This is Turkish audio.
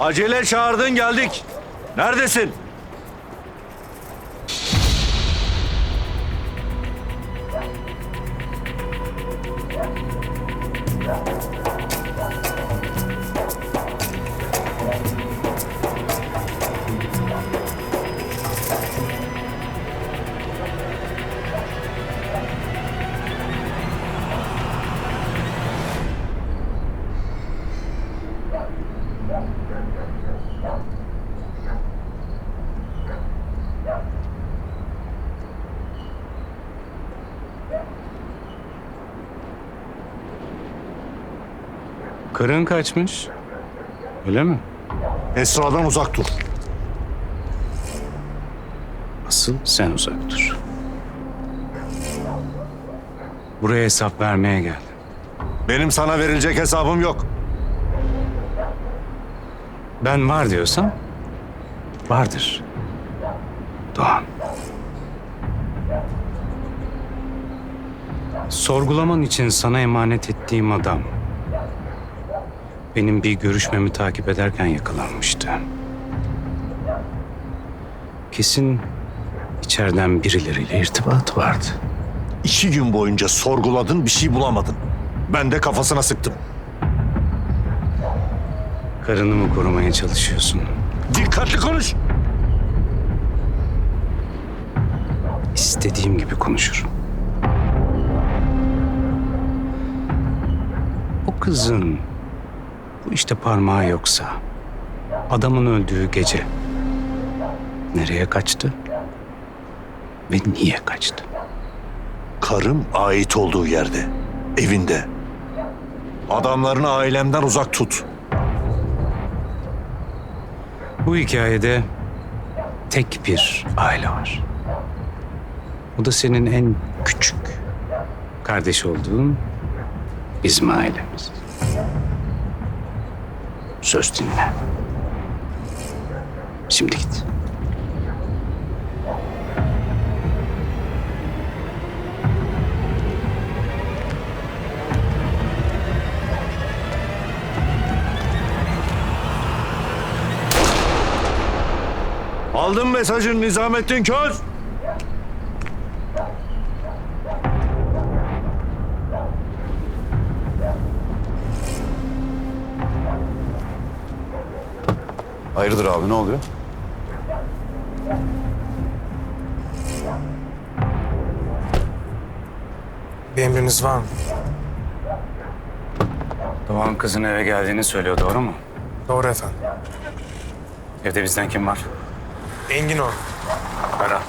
Acele çağırdın geldik. Neredesin? Karın kaçmış. Öyle mi? Esra'dan uzak dur. Asıl sen uzak dur. Buraya hesap vermeye geldim. Benim sana verilecek hesabım yok. Ben var diyorsam vardır. Doğan. Sorgulaman için sana emanet ettiğim adam benim bir görüşmemi takip ederken yakalanmıştı. Kesin içeriden birileriyle irtibatı vardı. İki gün boyunca sorguladın bir şey bulamadın. Ben de kafasına sıktım. Karını mı korumaya çalışıyorsun? Dikkatli konuş. İstediğim gibi konuşurum. O kızın bu işte parmağı yoksa adamın öldüğü gece nereye kaçtı ve niye kaçtı? Karım ait olduğu yerde. Evinde. Adamlarını ailemden uzak tut. Bu hikayede tek bir aile var. O da senin en küçük kardeş olduğun bizim ailemiz. Söz dinle. Şimdi git. Aldın mesajın Nizamettin Köz. Hayırdır abi ne oluyor? Bir emriniz var mı? Doğan kızın eve geldiğini söylüyor doğru mu? Doğru efendim. Evde bizden kim var? Engin o. Ara.